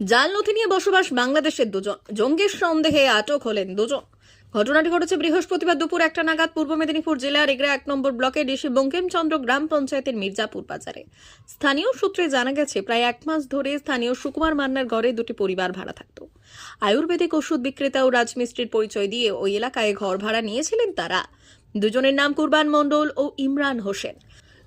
জাল নথি নিয়ে বসবাস বাংলাদেশের দুজন। জঙ্গির সন্দেহে আটক হলেন দুজন। ঘটনাটি ঘটেছে বৃহস্পতিবার দুপুর একটা নাগাদ পূর্ব মেদিনীপুর জেলার এগরা এক নম্বর ব্লকে ডিসি বঙ্কিমচন্দ্র গ্রাম পঞ্চায়েতের মির্জাপুর বাজারে। স্থানীয় সূত্রে জানা গেছে, প্রায় এক মাস ধরে স্থানীয় সুকুমার মান্নার ঘরে দুটি পরিবার ভাড়া থাকত। আয়ুর্বেদিক ওষুধ বিক্রেতা ও রাজমিস্ত্রির পরিচয় দিয়ে ওই এলাকায় ঘর ভাড়া নিয়েছিলেন তারা। দুজনের নাম কুরবান মণ্ডল ও ইমরান হোসেন।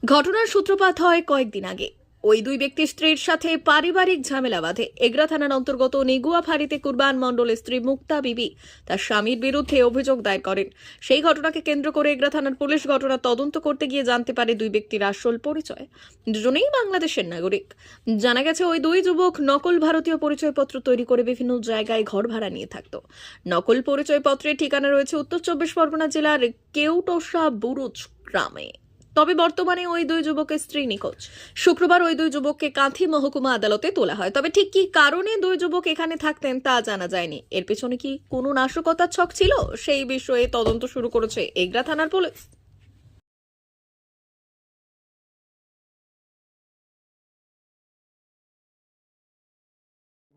ঘটনার সূত্রপাত হয় কয়েকদিন আগে। ওই দুই ব্যক্তির স্ত্রীর সাথে পারিবারিক ঝামেলা বাঁধে। এগরা থানার অন্তর্গত নিগুয়া ফাঁড়িতে কুরবান মণ্ডলের স্ত্রী মুক্তা বিবি তার স্বামীর বিরুদ্ধে অভিযোগ দায়ের করেন। সেই ঘটনাকে কেন্দ্র করে এগরা থানার পুলিশ ঘটনা তদন্ত করতে গিয়ে জানতে পারে দুই ব্যক্তির আসল পরিচয়। দুজনেই বাংলাদেশের নাগরিক। জানা গেছে, ওই দুই যুবক নকল ভারতীয় পরিচয়পত্র তৈরি করে বিভিন্ন জায়গায় ঘর ভাড়া নিয়ে থাকত। নকল পরিচয়পত্রের ঠিকানা রয়েছে উত্তর চব্বিশ পরগনা জেলার কেউটোসা বুরুজ গ্রামে। তবে বর্তমানে ওই দুই যুবকের স্ত্রী নিখোঁজ। শুক্রবার ওই দুই যুবককে কাঁথি মহকুমা আদালতে তোলা হয়। তবে ঠিক কি কারণে দুই যুবক এখানে থাকতেন তা জানা যায়নি। এর পেছনে কি কোনো নাশকতার ছক ছিল? সেই বিষয়ে তদন্ত শুরু করেছে এগরা থানার পুলিশ।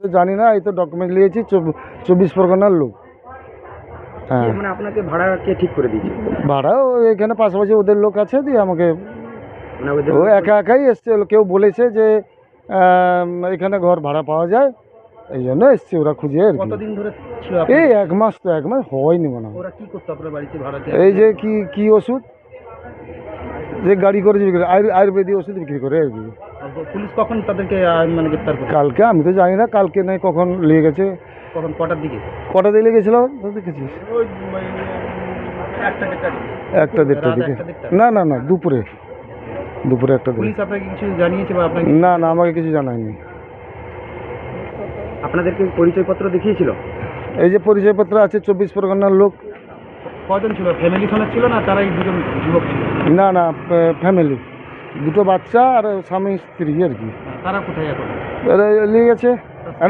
জানি না, এই তো ডকুমেন্ট নিয়েছি চব্বিশ পরগনার লোক। মানে আপনাকে ভাড়া কে ঠিক করে দিয়েছে ভাড়াও এখানে পাশাপাশি ওদের লোক আছে দিয়ে আমাকে মানে ও একা একাই এসছে। কেউ বলেছে যে এখানে ঘর ভাড়া পাওয়া যায়। এই জন্য এসছে ওরা খুঁজে আর কতদিন ধরে এই এক মাস তো এক মাস হয়নি মনে হয়। ওরা কি করতো আপনার বাড়িতে ভাড়াতে এই যে কি কি ওষুধ? যে গাড়ি করে বিক্রি করে, আয়ুর্বেদিক ওষুধ বিক্রি করে আর কি। পুলিশ কখন তাদেরকে মানে গ্রেপ্তার কালকে আমি তো জানি না কালকে নাই কখন লেগে গেছে। কখন কটার দিকে? কটা দিয়ে লেগেছিল তো দেখেছিস একটা দেড়টা দেড়টার দিকে। না না না দুপুরে। দুপুরে একটা দিকে পুলিশ আপনাকে কিছু জানিয়েছে বা আপনাকে না না আমাকে কিছু জানায়নি। আপনাদেরকে পরিচয়পত্র দেখিয়েছিল? এই যে পরিচয়পত্র আছে চব্বিশ পরগনার লোক। কজন ছিল? ফ্যামিলি সমেত ছিল না তারাই দুজন যুবক ছিল? না না ফ্যামিলি। দুটো বাচ্চা আর স্বামী স্ত্রী আর কি। তারা কোথায় এখন? নিয়ে গেছে।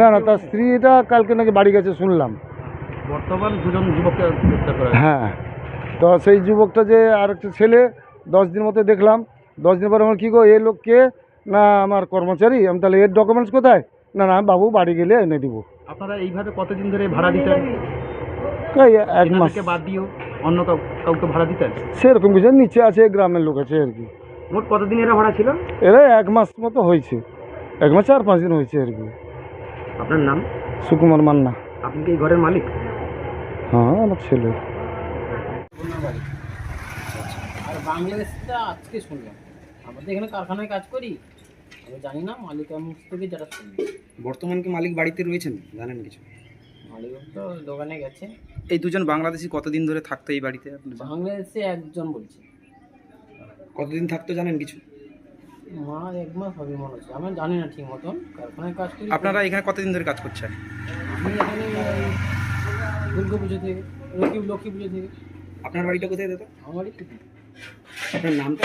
না না তার স্ত্রীটা কালকে নাকি বাড়ি গেছে শুনলাম। বর্তমান দুজন যুবককে গ্রেপ্তার করা হ্যাঁ তো সেই যুবকটা যে আর একটা ছেলে দশ দিন মতো দেখলাম। দশ দিন পরে আমার কী গো এ লোককে না আমার কর্মচারী। আমি তাহলে এর ডকুমেন্টস কোথায়? না না বাবু বাড়ি গেলে এনে দিব। আপনারা এইভাবে কতদিন ধরে ভাড়া দিতেন? এই এক মাস। বাদ দিয়েও অন্য কাউকে ভাড়া দিতেন? সেরকম কিছু নিচে আছে গ্রামের লোক আছে আর কি। মোট কতদিন এরা ভাড়া ছিল? এরা এক মাস মতো হয়েছে। এক মাস চার পাঁচ দিন হয়েছে আর কি। আপনার নাম? সুকুমার মান্না। আপনি কি এই ঘরের মালিক? হ্যাঁ আমার ছেলে। আর বাংলাদেশটা আজকে শুনলাম। আমাদের এখানে কারখানায় কাজ করি। আমি জানি না মালিক মুখ থেকে শুনলাম বর্তমান কি মালিক বাড়িতে রয়েছেন? জানেন কিছু? মালিক তো দোকানে গেছে। এই দুজন বাংলাদেশি কতদিন ধরে থাকতো এই বাড়িতে? আপনি বাংলাদেশে একজন বলছে। কতদিন থাকতো জানেন কিছু? মা এক মাস হবে মনে হচ্ছে। আমি জানি না ঠিক মতন। কারখানায় কাজ করি আপনারা এখানে কতদিন ধরে কাজ করছেন? আমি এখানে দুর্গা পুজো থেকে লক্ষ্মী লক্ষ্মী পুজো থেকে। আপনার বাড়িটা কোথায় দাদা? আমার আপনার নামটা?